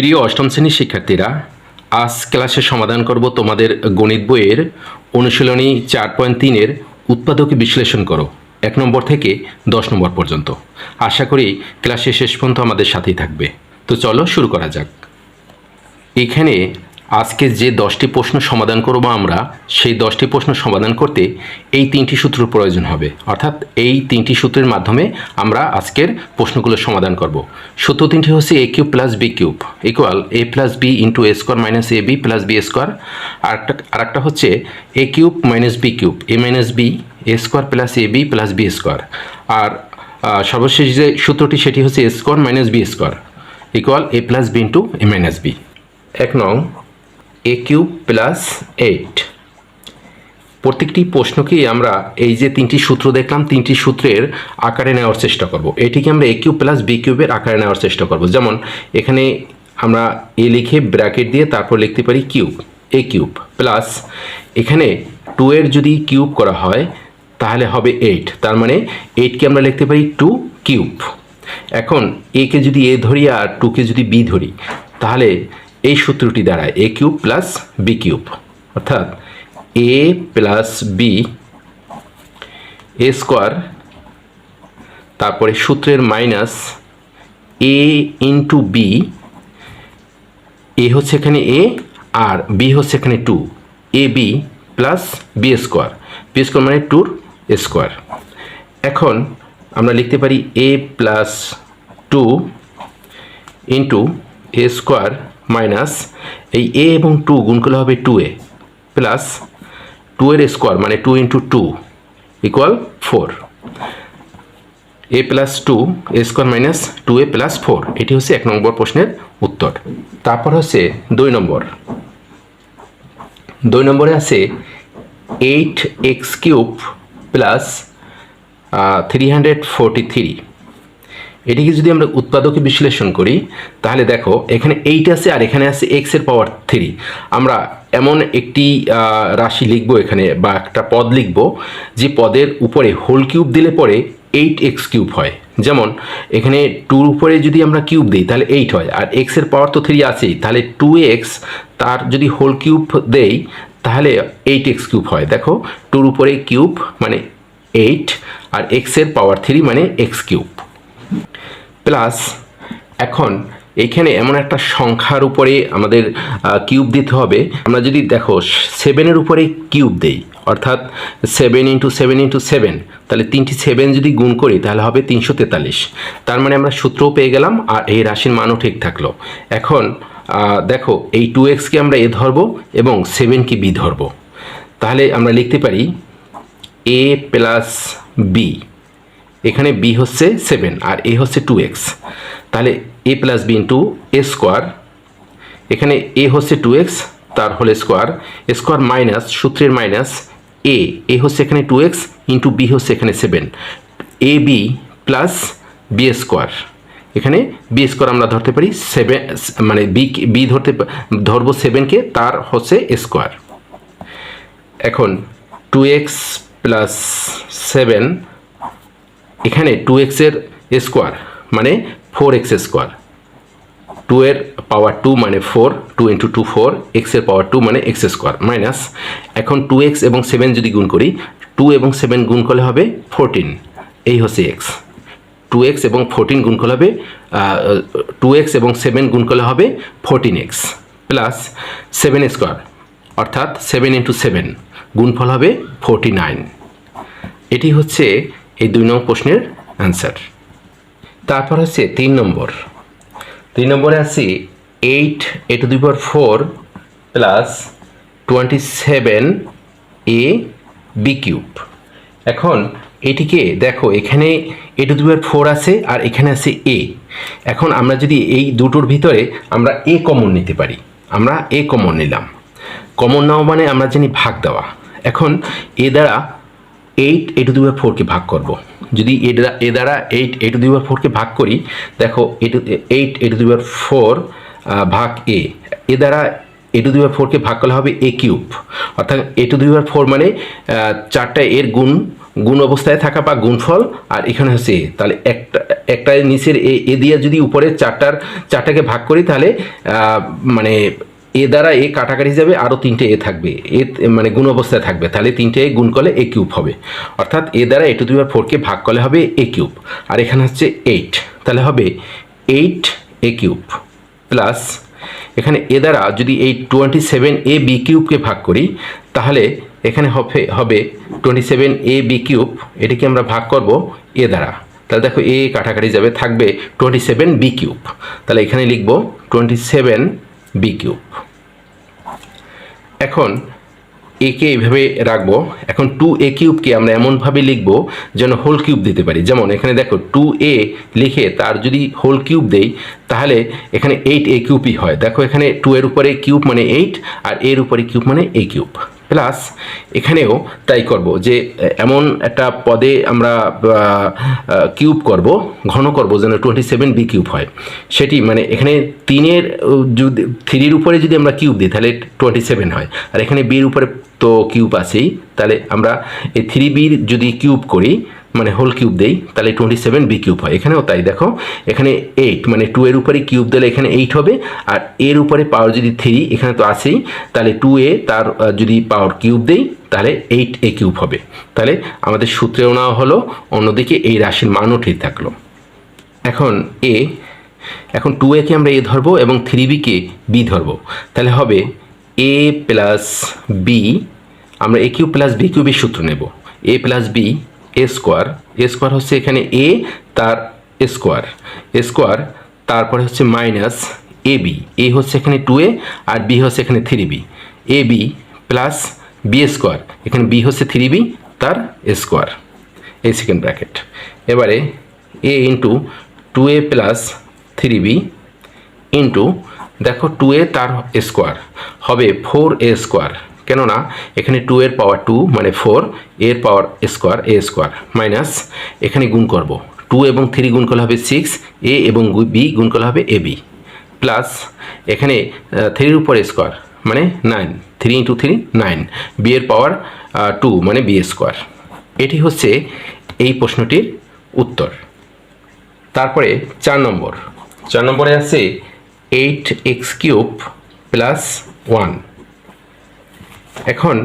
প্রিয় অষ্টম শ্রেণির শিক্ষার্থীরা, আজ ক্লাসে সমাধান করব তোমাদের গণিত বইয়ের অনুশীলনী চার পয়েন্ট তিনের উৎপাদক বিশ্লেষণ করো, এক নম্বর থেকে দশ নম্বর পর্যন্ত। আশা করি ক্লাসে শেষ পর্যন্ত আমাদের সাথেই থাকবে। তো চলো শুরু করা যাক। এখানে আজকে যে দশটি প্রশ্ন সমাধান করব আমরা, সেই দশটি প্রশ্ন সমাধান করতে এই তিনটি সূত্র প্রয়োজন হবে। অর্থাৎ এই তিনটি সূত্রের মাধ্যমে আমরা আজকের প্রশ্নগুলো সমাধান করব। সূত্র তিনটি হচ্ছে A cube plus B cube equal A plus B into A square minus A B plus B square আর একটা আর একটা হচ্ছে A cube minus B cube A minus B A square plus A B plus B square আর সর্বশেষ যে সূত্রটি সেটি হচ্ছে A square minus B square equal A plus B into A minus B এক নং এ কিউব প্লাস এইট প্রত্যেকটি প্রশ্নকেই আমরা এই যে তিনটি সূত্র দেখলাম, তিনটি সূত্রের আকারে নেওয়ার চেষ্টা করব। এটিকে আমরা এ কিউব প্লাস বি কিউবের আকারে নেওয়ার চেষ্টা করব। যেমন, এখানে আমরা এ লিখে ব্র্যাকেট দিয়ে তারপর লিখতে পারি কিউব এ কিউব প্লাস এখানে টু এর যদি কিউব করা হয়, তাহলে হবে এইট তার মানে এইটকে আমরা লিখতে পারি টু কিউব এখন একে যদি এ ধরি আর টুকে যদি বি ধরি, তাহলে এই সূত্রটি দাঁড়ায় A cube plus B cube অর্থাৎ A plus B A square তারপরে সূত্রের minus A into B A হচ্ছে এখানে এ আর বি হচ্ছে এখানে two A B plus B square B square মানে টুর স্কোয়ার এখন আমরা লিখতে পারি A plus two into A square minus এই এ এবং টু গুণ করলে হবে টু এ প্লাস টু এর স্কোয়ার মানে two into two equal four A plus two A square minus two A plus four এটি হচ্ছে এক নম্বর প্রশ্নের উত্তর। তারপর হচ্ছে দুই নম্বর। দুই নম্বরে আছে eight X cube plus three hundred forty three এটিকে যদি আমরা উৎপাদকে বিশ্লেষণ করি, তাহলে দেখো, এখানে এইট আছে আর এখানে আছে এক্সের পাওয়ার থ্রি আমরা এমন একটি রাশি লিখব এখানে বা একটা পদ লিখব, যে পদের উপরে হোল কিউব দিলে পরে এইট এক্স কিউব হয়। যেমন, এখানে টুর উপরে যদি আমরা কিউব দিই, তাহলে এইট হয়। আর এক্সের পাওয়ার তো থ্রি আছেই, তাহলে টু এক্স তার যদি হোল কিউব দেই, তাহলে এইট এক্স কিউব হয়। দেখো টুর উপরে কিউব মানে এইট আর এক্সের পাওয়ার থ্রি মানে এক্স কিউব প্লাস এখন এইখানে এমন একটা সংখ্যার উপরে আমাদের কিউব দিতে হবে। আমরা যদি দেখো সেভেনের উপরে কিউব দেই, অর্থাৎ seven into seven into seven তাহলে তিনটি সেভেন যদি গুণ করি, তাহলে হবে তিনশো তেতাল্লিশ। তার মানে আমরা সূত্রও পেয়ে গেলাম আর এই রাশির মানও ঠিক থাকল। এখন দেখো, এই টু এক্সকে আমরা এ ধরবো এবং সেভেনকে বি ধরবো। তাহলে আমরা লিখতে পারি এ প্লাস বি এখানে বি হচ্ছে সেভেন আর এ হচ্ছে টু এক্স তাহলে A plus B into A square এখানে এ হচ্ছে টু এক্স তার হোল স্কোয়ার স্কোয়ার মাইনাস সূত্রের মাইনাস এ এ হচ্ছে এখানে টু এক্স ইন্টু বি হচ্ছে এখানে seven A B plus B square এখানে বি স্কোয়ার আমরা ধরতে পারি সেভেন মানে বি বি ধরতে ধরবো সেভেনকে তার হচ্ছে স্কোয়ার এখন টু এক্স প্লাস সেভেন এখানে টু এক্সের স্কোয়ার মানে ফোর এক্স স্কোয়ার টু এর পাওয়ার টু মানে four two into two four এক্সের পাওয়ার টু মানে এক্স স্কোয়ার মাইনাস এখন টু এক্স এবং সেভেন যদি গুণ করি টু এবং সেভেন গুণ করলে হবে ফোরটিন এই হচ্ছে এক্স টু এক্স এবং ফোরটিন গুণ করলে হবে টু এক্স এবং সেভেন গুণ করলে হবে fourteen X plus seven square অর্থাৎ সেভেন ইন্টু সেভেন গুণফল হবে ফোরটি নাইন এটি হচ্ছে এই দুই নম্বর প্রশ্নের অ্যান্সার তারপর হচ্ছে তিন নম্বর। তিন নম্বরে আছে eight A to the power four plus twenty seven A B cube এখন এটিকে দেখো, এখানে এ টু দি পাওয়ার ফোর আছে আর এখানে আছে এ এখন আমরা যদি এই দুটোর ভিতরে আমরা এ কমন নিতে পারি। আমরা এ কমন নিলাম। কমন নাও মানে আমরা জানি ভাগ দেওয়া। এখন এ দ্বারা এইট এ টু দি পাওয়ার ফোরকে ভাগ করব। যদি এ এ দ্বারা এইট এ টু দি পাওয়ার ফোরকে ভাগ করি, দেখো A two eight A to the power four ভাগ এ এ দ্বারা এ টু দি পাওয়ার ফোরকে ভাগ করলে হবে এ কিউব অর্থাৎ এ টু দি পাওয়ার ফোর মানে চারটা এর গুণ গুণ অবস্থায় থাকা বা গুণফল, আর এখানে হচ্ছে এ তাহলে একটা একটা নিচের এ দিয়ে যদি উপরে চারটার, চারটাকে ভাগ করি তাহলে মানে এ দ্বারা এ কাটাকাটি যাবে আরও তিনটে এ থাকবে। এ মানে গুণ অবস্থায় থাকবে। তাহলে তিনটে এ গুণ করলে এ কিউব হবে। অর্থাৎ এ দ্বারা এ টু দি পাওয়ার ফোরকে ভাগ করলে হবে এ কিউব। আর এখানে হচ্ছে এইট। তাহলে হবে এইট এ কিউব প্লাস এখানে এ দ্বারা যদি এই টোয়েন্টি সেভেন এ বি কিউবকে ভাগ করি, তাহলে এখানে হবে হবে twenty seven A B cube. এটিকে আমরা ভাগ করব এ দ্বারা। তাহলে দেখো এ কাটাকাটি যাবে থাকবে টোয়েন্টি সেভেন বি কিউব। তাহলে এখানে লিখব টোয়েন্টি সেভেন বি কিউব এখন একে এইভাবে রাখব। এখন টু এ কিউবকে আমরা এমনভাবে লিখব যেন হোল কিউব দিতে পারি। যেমন এখানে দেখো টু এ লিখে তার যদি হোল কিউব দেই, তাহলে এখানে এইট এ কিউবই হয়। দেখো এখানে টু এর উপরে কিউব মানে এইট আর এর উপরে কিউব মানে এ কিউব প্লাস এখানেও তাই করব যে, এমন একটা পদে আমরা কিউব করব, ঘন করব যেন টোয়েন্টি সেভেন বি কিউব হয়। সেটি মানে এখানে তিনের যদি থ্রির উপরে যদি আমরা কিউব দিই, তাহলে টোয়েন্টি সেভেন হয়। আর এখানে বির উপরে তো কিউব আছেই, তাহলে আমরা এই থ্রি বির যদি কিউব করি মানে হোল কিউব দেই, তাহলে টোয়েন্টি সেভেন বি কিউব হয়। এখানেও তাই, দেখো, এখানে এইট মানে টু এর উপরে কিউব দিলে এখানে এইট হবে, আর এর উপরে পাওয়ার যদি থ্রি এখানে তো আছেই, তাহলে টু এ তার যদি পাওয়ার কিউব দেই, তাহলে এইট এ কিউব হবে। তাহলে আমাদের সূত্রেও নেওয়া হলো, অন্যদিকে এই রাশির মানও ঠিক থাকল। এখন এ এখন টু একে আমরা এ ধরবো এবং থ্রি বিকে বি ধরবো। তাহলে হবে এ প্লাস বি আমরা এ কিউ প্লাস বি কিউবের সূত্র নেব। A plus B A square A square হচ্ছে এখানে এ তার স্কোয়ার স্কোয়ার তারপরে হচ্ছে মাইনাস এ বি এ হচ্ছে এখানে টু এ আর বি হচ্ছে এখানে three B A B plus B square এখানে বি হচ্ছে থ্রি বি তার স্কোয়ার এই সেকেন্ড ব্র্যাকেট এবারে A into two A plus three B into দেখো টু এ তার স্কোয়ার হবে ফোর এ স্কোয়ার কেননা এখানে টু এর পাওয়ার টু মানে ফোর এর power square A square minus এখানে গুণ করব। টু এবং থ্রি গুণ করলে হবে সিক্স এ এবং বি গুণ করলে হবে এ বি প্লাস এখানে থ্রির উপর স্কোয়ার মানে nine three into three nine B এর পাওয়ার টু মানে বি স্কোয়ার এটি হচ্ছে এই প্রশ্নটির উত্তর। তারপরে চার নম্বর। চার নম্বরে আছে eight X cube plus one এখন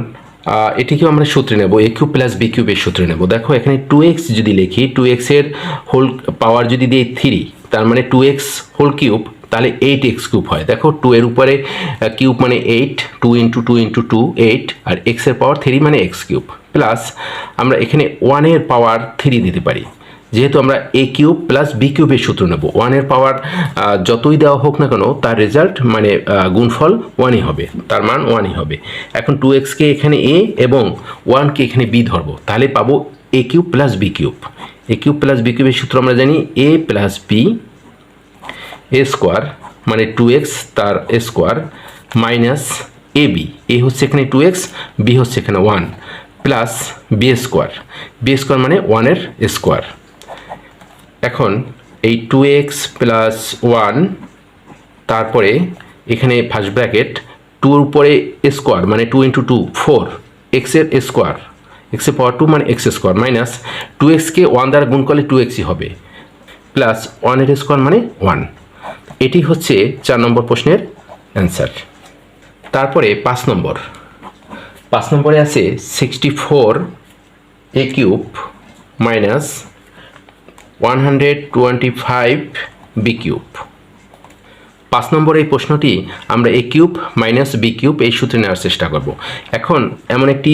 এটিকেও আমরা সূত্রে নেব এ কিউব প্লাস বি কিউবের সূত্রে নেব। দেখো, এখানে টু এক্স যদি লিখি টু এক্সের হোল পাওয়ার যদি দিই থ্রি তার মানে টু এক্স হোল কিউব তাহলে এইট এক্স কিউব হয়। দেখো টু এর উপরে কিউব মানে eight two into two into two eight আর এক্সের পাওয়ার থ্রি মানে এক্স কিউব প্লাস আমরা এখানে ওয়ানের পাওয়ার থ্রি দিতে পারি। যেহেতু আমরা এ কিউব প্লাস বি কিউবের সূত্র নেব। ওয়ানের পাওয়ার যতই দেওয়া হোক না কেন, তার রেজাল্ট মানে গুণফল ওয়ানই হবে। তার মান ওয়ানই হবে। এখন টু এক্সকে এখানে এ এবং ওয়ানকে এখানে বি ধরবো। তাহলে পাবো a cube plus b cube. A cube plus b কিউবের সূত্র আমরা জানি a plus b a square মানে টু এক্স তার a square minus a b a হচ্ছে এখানে টু এক্স বি হচ্ছে এখানে one plus b square b square মানে ওয়ানের স্কোয়ার এখন এই টু এক্স প্লাস ওয়ান তারপরে এখানে ফার্স্ট ব্র্যাকেট টুর উপরে স্কোয়ার মানে টু ইন্টু টু ফোর এক্সের স্কোয়ার এক্সের পাওয়ার টু মানে এক্স স্কোয়ার মাইনাস টু এক্সকে ওয়ান দ্বারা গুণ করলে টু এক্সই হবে প্লাস ওয়ানের স্কোয়ার মানে ওয়ান এটি হচ্ছে চার নম্বর প্রশ্নের অ্যান্সার তারপরে পাঁচ নম্বর। পাঁচ নম্বরে আছে sixty four a cube minus one hundred twenty five b cube পাঁচ নম্বর এই প্রশ্নটি আমরা a cube minus b cube এই সূত্রে নেওয়ার চেষ্টা করব। এখন এমন একটি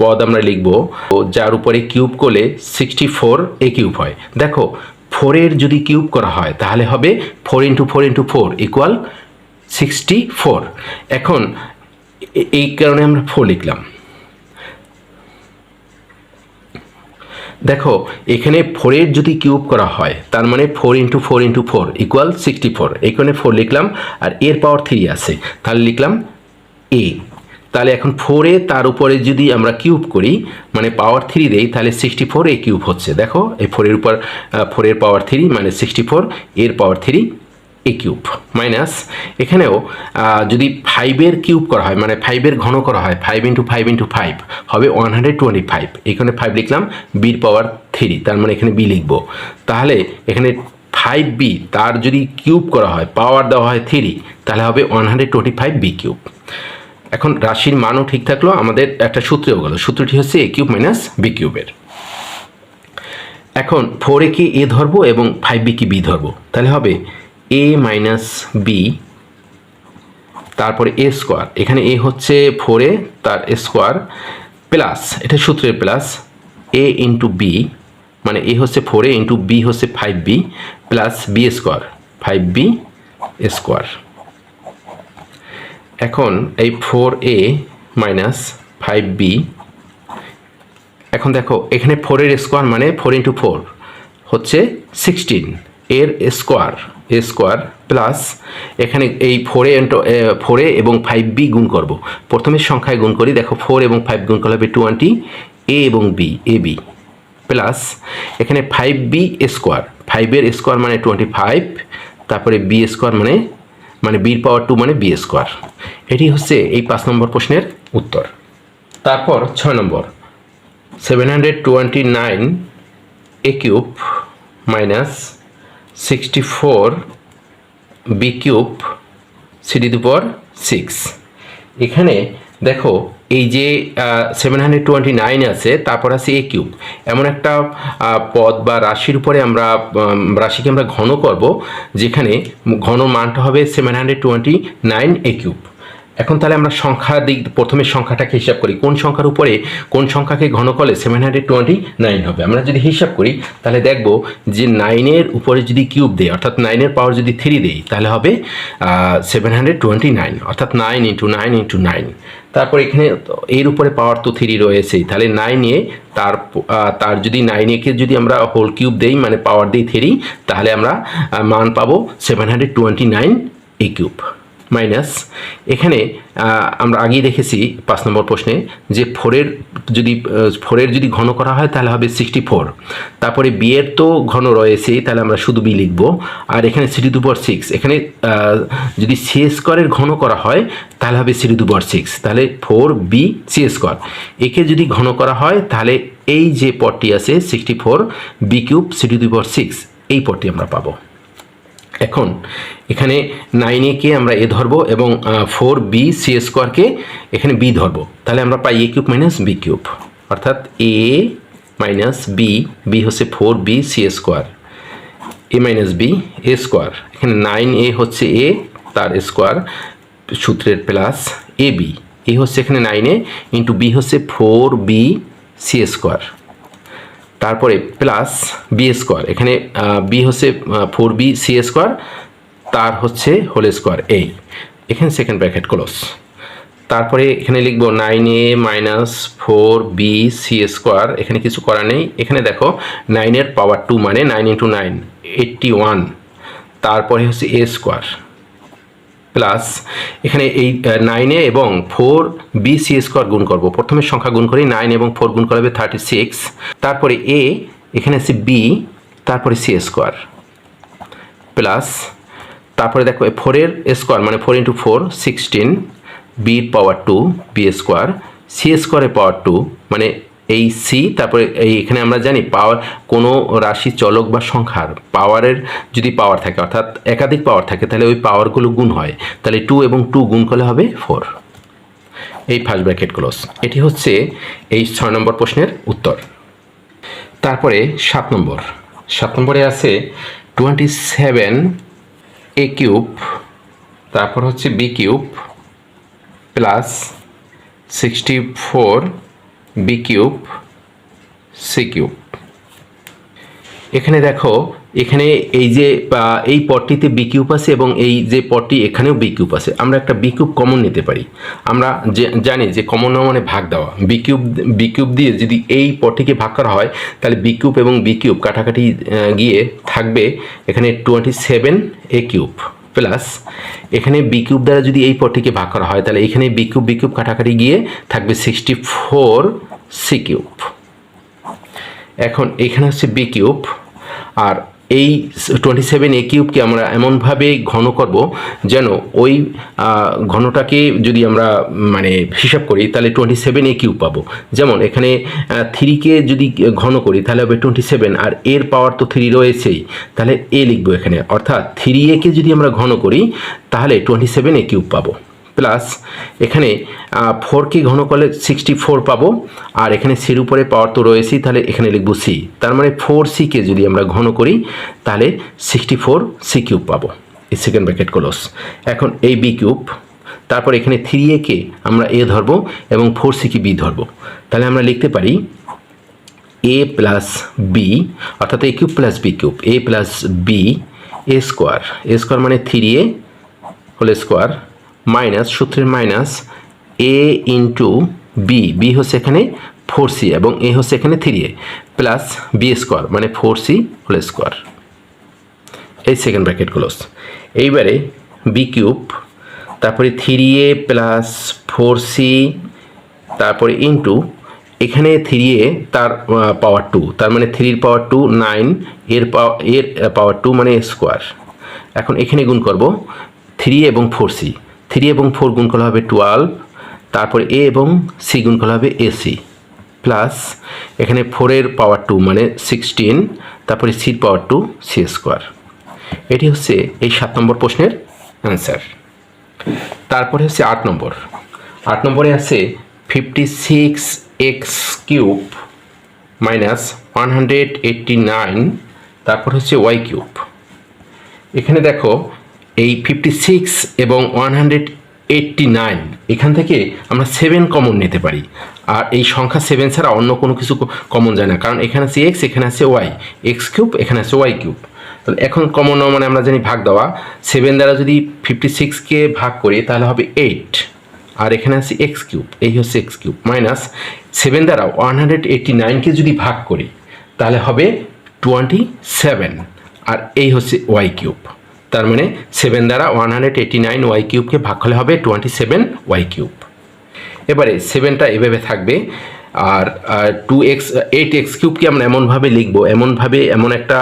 পদ আমরা লিখব যার উপরে কিউব করলে সিক্সটি ফোর এ কিউব হয়। দেখো ফোরের যদি কিউব করা হয়, তাহলে হবে four into four into four equal sixty four এখন এই কারণে আমরা ফোর লিখলাম। দেখো, এখানে ফোরের যদি কিউব করা হয়, তার মানে four into four into four equal sixty four এখানে ফোর লিখলাম, আর এর পাওয়ার থ্রি আছে। তাহলে লিখলাম এ তাহলে এখন ফোরে তার উপরে যদি আমরা কিউব করি মানে পাওয়ার থ্রি দেই, তাহলে সিক্সটি ফোর এ কিউব হচ্ছে। দেখো, এই ফোরের উপর ফোরের পাওয়ার থ্রি মানে সিক্সটি ফোর এর power three a cube minus এখানেও যদি ফাইভের কিউব করা হয় মানে ফাইভের ঘন করা হয় five into five into five হবে ওয়ান হান্ড্রেড টোয়েন্টি ফাইভ এখানে ফাইভ লিখলাম বির পাওয়ার থ্রি তার মানে এখানে বি লিখব। তাহলে এখানে ফাইভ বি তার যদি কিউব করা হয় পাওয়ার দেওয়া হয় থ্রি তাহলে হবে one hundred twenty five b cube এখন রাশির মানও ঠিক থাকল, আমাদের একটা সূত্রেও গেল, সূত্রটি হচ্ছে এ কিউব মাইনাস বি কিউবের এখন ফোর এ কে এ ধরবো এবং ফাইভ বি কি বি ধরবো? তাহলে হবে এ মাইনাস বি তারপরে এ স্কোয়ার এখানে এ হচ্ছে ফোরে তার স্কোয়ার প্লাস এটা সূত্রের প্লাস এ ইন্টু বি মানে এ হচ্ছে ফোরে ইন্টু বি হচ্ছে five b plus b square five b square এখন এই four a minus five b এখন দেখো, এখানে ফোরের স্কোয়ার মানে ফোর ইন্টু ফোর হচ্ছে সিক্সটিন এর স্কোয়ার এ স্কোয়ার প্লাস এখানে এই ফোরে ইন্টু ফোরে এবং ফাইভ বি গুণ করব। প্রথমে সংখ্যায় গুণ করি, দেখো ফোর এবং ফাইভ গুণ করলে হবে টোয়েন্টি এ এবং বি এ বি প্লাস এখানে ফাইভ বি স্কোয়ার ফাইভের স্কোয়ার মানে টোয়েন্টি ফাইভ তারপরে বি স্কোয়ার মানে মানে বির পাওয়ার টু মানে বি স্কোয়ার এটি হচ্ছে এই পাঁচ নম্বর প্রশ্নের উত্তর। তারপর ছয় নম্বর seven hundred twenty nine a cube minus sixty four b cube CD দুপর সিক্স এখানে দেখো, এই যে সেভেন হান্ড্রেড টোয়েন্টি নাইন আছে, তারপর আছে এ কিউব এমন একটা পদ বা রাশির উপরে আমরা রাশিকে আমরা ঘন করব, যেখানে ঘন মানটা হবে seven hundred twenty nine a cube এখন তাহলে আমরা সংখ্যা দিক, প্রথমে সংখ্যাটাকে হিসাব করি। কোন সংখ্যার উপরে, কোন সংখ্যাকে ঘন করলে সেভেন হান্ড্রেড টোয়েন্টি নাইন হবে? আমরা যদি হিসাব করি, তাহলে দেখব যে নাইনের উপরে যদি কিউব দেয় অর্থাৎ নাইনের পাওয়ার যদি থ্রি দেই, তাহলে হবে সেভেন হান্ড্রেড টোয়েন্টি নাইন অর্থাৎ nine into nine into nine তারপর এখানে এর উপরে পাওয়ার তো থ্রি রয়েছেই। তাহলে নাইনে তার তার যদি নাইনেকে যদি আমরা হোল কিউব দেই মানে পাওয়ার দিই থ্রি তাহলে আমরা মান পাবো seven hundred twenty nine a cube minus, এখানে আমরা আগেই দেখেছি পাঁচ নম্বর প্রশ্নে যে ফোরের যদি ফোরের যদি ঘন করা হয় তাহলে হবে সিক্সটি ফোর। তারপরে বিয়ের তো ঘন রয়েছেই তাহলে আমরা শুধু বি লিখব। আর এখানে সিডি দুপর সিক্স, এখানে যদি সি স্কোয়ারের ঘন করা হয় তাহলে হবে সিডি দুপর সিক্স। তাহলে ফোর বি সি স্কোয়ার। একে যদি ঘন করা হয় তাহলে এই যে পদটি আছে সিক্সটি ফোর বি কিউব সিডি দুপর সিক্স, এই পদটি আমরা পাবো। এখন, এখানে নাইন একে আমরা এ ধরবো এবং ফোর বি সি স্কোয়ারকে এখানে বি ধরবো। তাহলে আমরা পাই a cube minus b cube অর্থাৎ এ মাইনাস বি বি হচ্ছে four b c square a minus b a square এখানে নাইন এ হচ্ছে এ তার স্কোয়ার সূত্রের প্লাস এ বি এ হচ্ছে এখানে নাইন এ ইন্টু বি হচ্ছে ফোর বি সি স্কোয়ার তারপরে প্লাস বি স্কোয়ার এখানে বি হচ্ছে ফোর বি সি স্কোয়ার তার হচ্ছে হোল স্কোয়ার এই এখানে সেকেন্ড ব্র্যাকেট ক্লোজ তারপরে এখানে লিখব nine a minus four b c square এখানে কিছু করা নেই। এখানে দেখো নাইনের পাওয়ার টু মানে nine into nine eighty one তারপরে হচ্ছে এ স্কোয়ার প্লাস এখানে এই নাইনে এবং ফোর বি সি স্কোয়ার গুণ করব। প্রথমে সংখ্যা গুণ করি নাইন এবং ফোর গুণ করবে থার্টি সিক্স তারপরে এ এখানে আছে বি তারপরে সি স্কোয়ার প্লাস তারপরে দেখো ফোরের স্কোয়ার মানে ফোর ইন্টু ফোর সিক্সটিন বির power two b square c স্কোয়ারের পাওয়ার টু মানে এই সি তারপরে এই এখানে আমরা জানি পাওয়ার কোনো রাশি চলক বা সংখ্যার পাওয়ারের যদি পাওয়ার থাকে, অর্থাৎ একাধিক পাওয়ার থাকে, তাহলে ওই পাওয়ারগুলো গুণ হয়। তাহলে টু এবং টু গুণ করলে হবে ফোর এই ফার্স্ট ব্র্যাকেট ক্লোজ এটি হচ্ছে এই ছয় নম্বর প্রশ্নের উত্তর। তারপরে সাত নম্বর। সাত নম্বরে আছে টোয়েন্টি সেভেন এ কিউব তারপর হচ্ছে b cube plus sixty four b cube c cube এখানে দেখো, এখানে এই যে এই পটটিতে বিকিউপ আছে এবং এই যে পটটি এখানেও বিকিউপ আছে। আমরা একটা বি কিউব কমন নিতে পারি। আমরা যে, জানি যে কমন মানে ভাগ দেওয়া। বি কিউব বি কিউব দিয়ে যদি এই পটটিকে ভাগ করা হয়, তাহলে বি কিউব এবং বি কিউব কাটাকাটি গিয়ে থাকবে এখানে twenty seven a cube plus এখানে বি কিউব দ্বারা যদি এই পটিকে ভাগ করা হয়, তাহলে এখানে বি কিউব বি কিউব কাটাকাটি গিয়ে থাকবে সিক্সটি ফোর সি কিউব এখন এখানে হচ্ছে বি কিউব আর এই টোয়েন্টি সেভেন এ কিউবকে আমরা এমনভাবে ঘন করব যেন ওই ঘনটাকে যদি আমরা মানে হিসাব করি, তাহলে টোয়েন্টি সেভেন এ কিউব পাবো। যেমন এখানে থ্রিকে যদি ঘন করি, তাহলে হবে টোয়েন্টি সেভেন আর এর পাওয়ার তো থ্রি রয়েছেই। তাহলে এ লিখব এখানে। অর্থাৎ থ্রি একে যদি আমরা ঘন করি, তাহলে টোয়েন্টি সেভেন এ কিউব পাবো। প্লাস এখানে ফোরকে ঘন করলে সিক্সটি ফোর পাবো, আর এখানে সির উপরে পাওয়ার তো রয়েছেই, তাহলে এখানে লিখব সি তার মানে ফোর সিকে যদি আমরা ঘন করি, তাহলে সিক্সটি ফোর সি কিউব পাবো, এই সেকেন্ড ব্র্যাকেট ক্লোজ এখন এই বি কিউব তারপর এখানে থ্রি একে আমরা এ ধরবো, এবং ফোর সিকে বি ধরবো। তাহলে আমরা লিখতে পারি এ প্লাস বি অর্থাৎ a cube plus b cube a plus b a square a square মানে three a whole square minus, সূত্রের minus a into b b হচ্ছে এখানে ফোর সি এবং এ হচ্ছে এখানে three a plus b square মানে four C whole square এই second bracket এইবারে বি কিউব তারপরে three a plus four c তারপরে ইন্টু এখানে থ্রি এ তার পাওয়ার টু তার মানে থ্রির পাওয়ার টু নাইন এর পাওয়ার এর পাওয়ার টু মানে স্কোয়ার এখন এখানে গুণ করব থ্রি এবং ফোর সি থ্রি এবং ফোর গুণ করা হবে টুয়েলভ, তারপরে এ এবং সি গুণ করা হবে এসি প্লাস এখানে ফোরের পাওয়ার টু মানে সিক্সটিন তারপরে সির পাওয়ার টু সি স্কোয়ার এটি হচ্ছে এই সাত নম্বর প্রশ্নের অ্যান্সার তারপরে হচ্ছে আট নম্বর। আট নম্বরে আছে fifty six x cube minus one hundred eighty nine তারপর হচ্ছে ওয়াই কিউব এখানে দেখো এই ফিফটি সিক্স এবং ওয়ান হান্ড্রেড এইট্টি নাইন এখান থেকে আমরা সেভেন কমন নিতে পারি। আর এই সংখ্যা সেভেন ছাড়া অন্য কোনো কিছু কমন যায় না, কারণ এখানে আছে এক্স এখানে আছে ওয়াই এক্স কিউব এখানে আছে ওয়াই কিউব তাহলে এখন কমন মানে আমরা জানি ভাগ দেওয়া। সেভেন দ্বারা যদি ফিফটি সিক্সকে ভাগ করি, তাহলে হবে এইট আর এখানে আছে এক্স কিউব এই হচ্ছে এক্স কিউব মাইনাস সেভেন দ্বারা ওয়ান হান্ড্রেড এইট্টি নাইনকে যদি ভাগ করি, তাহলে হবে টোয়েন্টি সেভেন আর এই হচ্ছে ওয়াই কিউব তার মানে সেভেন দ্বারা one hundred eighty nine y কিউবকে ভাগ হলে হবে টোয়েন্টি সেভেন ওয়াই কিউব এবারে সেভেনটা এভাবে থাকবে, আর টু এক্স এইট এক্স কিউবকে আমরা এমনভাবে লিখব, এমনভাবে এমন একটা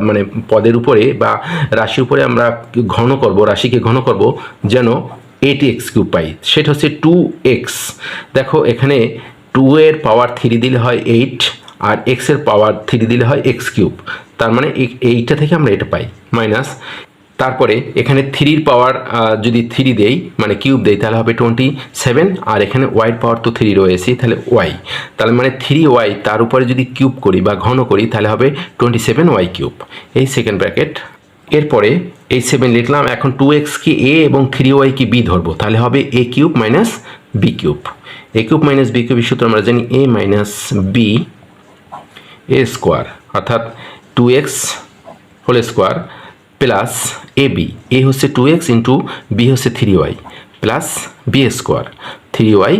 মানে পদের উপরে বা রাশির উপরে আমরা ঘন করব, রাশিকে ঘন করব, যেন এইট এক্স কিউব পাই। সেটা হচ্ছে টু এক্স দেখো এখানে টু এর পাওয়ার থ্রি দিলে হয় এইট আর এক্সের পাওয়ার থ্রি দিলে হয় এক্স কিউব তার মানে এই- এইটা থেকে আমরা এটা পাই মাইনাস তারপরে এখানে থ্রির পাওয়ার যদি থ্রি দেই মানে কিউব দেই, তাহলে হবে টোয়েন্টি সেভেন আর এখানে ওয়াইড পাওয়ার তো থ্রি রয়েছে, তাহলে ওয়াই তাহলে মানে থ্রি ওয়াই তার উপরে যদি কিউব করি বা ঘন করি, তাহলে হবে টোয়েন্টি সেভেন ওয়াই কিউব এই সেকেন্ড ব্র্যাকেট এরপরে এই সেভেন লিখলাম, এখন টু এক্স কি এ এবং থ্রি ওয়াই কি বি ধরবো, তাহলে হবে a cube minus b cube a cube minus b cube সূত্র আমরা জানি a minus b a square অর্থাৎ two x whole square plus a b, a হচ্ছে টু এক্স ইন্টু বি হচ্ছে three y plus b square three y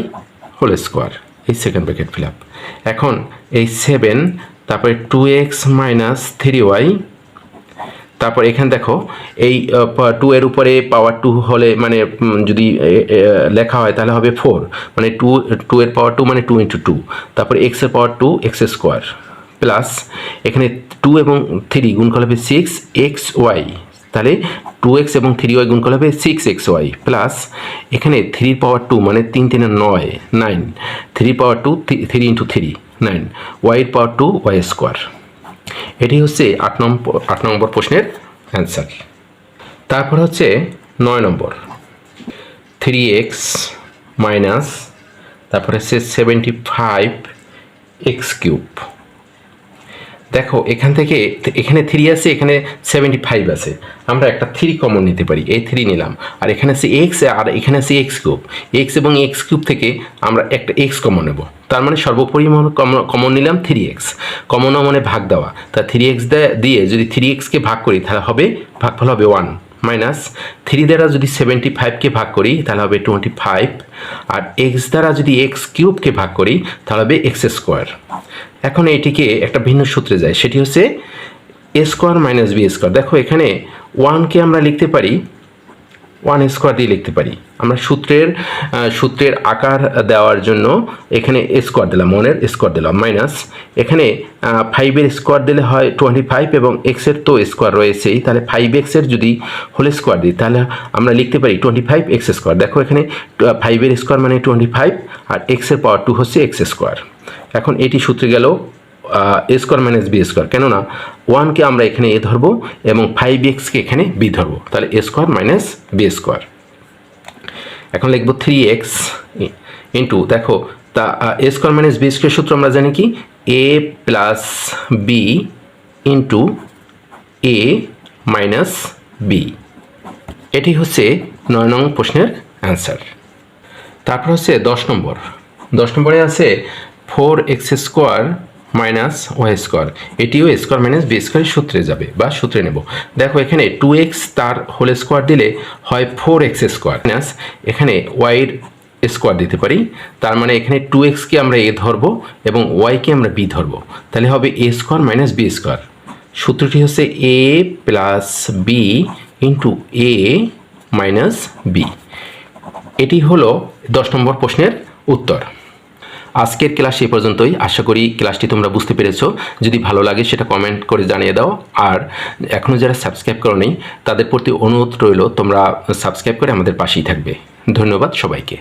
whole square এই second bracket fill up এখন এই seven তারপরে two x minus three y তারপর এখানে দেখো, এই টু এর উপরে পাওয়ার টু হলে মানে যদি লেখা হয় তাহলে হবে ফোর মানে টু টু এর পাওয়ার টু মানে টু ইন্টু টু তারপর এক্সের power two x square plus এখানে টু এবং থ্রি গুণ করলে হবে সিক্স এক্স ওয়াই তাহলে টু এক্স এবং থ্রি ওয়াই গুণ করলে হবে সিক্স এক্স ওয়াই প্লাস এখানে থ্রির পাওয়ার টু মানে তিন তিনে নয় nine three power two three into three nine ওয়াইয়ের পাওয়ার টু ওয়াই স্কোয়ার এটি হচ্ছে আট নম্বর আট নম্বর প্রশ্নের অ্যান্সার তারপর হচ্ছে নয় নম্বর। থ্রি এক্স মাইনাস তারপর হচ্ছে সেভেন্টি ফাইভ এক্স কিউব দেখো, এখান থেকে এখানে থ্রি আছে, এখানে সেভেন্টি ফাইভ আছে। আমরা একটা থ্রি কমন নিতে পারি, এই থ্রি নিলাম। আর এখানে আছে এক্স আর এখানে আছে এক্স কিউব এক্স এবং এক্স কিউব থেকে আমরা একটা এক্স কমন নেব। তার মানে সর্বোপরি কমন নিলাম থ্রি এক্স কমন মানে ভাগ দেওয়া। তা থ্রি এক্স দিয়ে যদি থ্রি এক্সকে ভাগ করি, তাহলে হবে, ভাগফল হবে ওয়ান মাইনাস থ্রি দ্বারা যদি সেভেন্টি ফাইভকে ভাগ করি, তাহলে হবে টোয়েন্টি ফাইভ আর এক্স দ্বারা যদি এক্স কিউবকে ভাগ করি, তাহলে হবে এক্স স্কোয়ার এখন এটিকে একটা ভিন্ন সূত্রে যায়। সেটি হচ্ছে a square minus b square দেখো এখানে ওয়ানকে আমরা লিখতে পারি ওয়ান স্কোয়ার দিয়ে লিখতে পারি। আমরা সূত্রের সূত্রের আকার দেওয়ার জন্য এখানে স্কোয়ার দিলাম ওয়ানের স্কোয়ার দিলাম মাইনাস এখানে ফাইভের স্কোয়ার দিলে হয় টোয়েন্টি ফাইভ এবং এক্সের তো স্কোয়ার রয়েছেই। তাহলে ফাইভ এক্সের যদি হোল স্কোয়ার দিই, তাহলে আমরা লিখতে পারি টোয়েন্টি ফাইভ এক্স স্কোয়ার দেখো এখানে ফাইভের স্কোয়ার মানে টোয়েন্টি ফাইভ আর এক্সের পাওয়ার টু হচ্ছে এক্স স্কোয়ার এখন এটি সূত্রে গেল a square minus b square কেননা ওয়ানকে আমরা এখানে এ ধরবো এবং ফাইভ এক্সকে এখানে বি ধরবো। তাহলে a square minus b square এখন লিখব থ্রি এক্স ইন্টু দেখো, তা a square minus b square সূত্র আমরা জানি কি? A plus b into a minus b এটি হচ্ছে নয় নং প্রশ্নের অ্যান্সার তারপর হচ্ছে দশ নম্বর। দশ নম্বরে আছে four x square minus y square. এটিও স্কোয়ার মাইনাস বি স্কোয়ারের সূত্রে যাবে বা সূত্রে নেব। দেখো এখানে টু এক্স তার হোল স্কোয়ার দিলে হয় ফোর এক্স স্কোয়ার মাইনাস এখানে ওয়াইয়ের স্কোয়ার দিতে পারি। তার মানে এখানে টু এক্সকে আমরা এ ধরবো এবং ওয়াইকে আমরা বি ধরবো। তাহলে হবে a square minus b square সূত্রটি হচ্ছে a plus b into a minus b এটি হলো দশ নম্বর প্রশ্নের উত্তর। আজকের ক্লাস এই পর্যন্তই। আশা করি ক্লাসটি তোমরা বুঝতে পেরেছ। যদি ভালো লাগে সেটা কমেন্ট করে জানিয়ে দাও। আর এখনও যারা সাবস্ক্রাইব করো তাদের প্রতি অনুরোধ রইল, তোমরা সাবস্ক্রাইব করে আমাদের পাশেই থাকবে। ধন্যবাদ সবাইকে।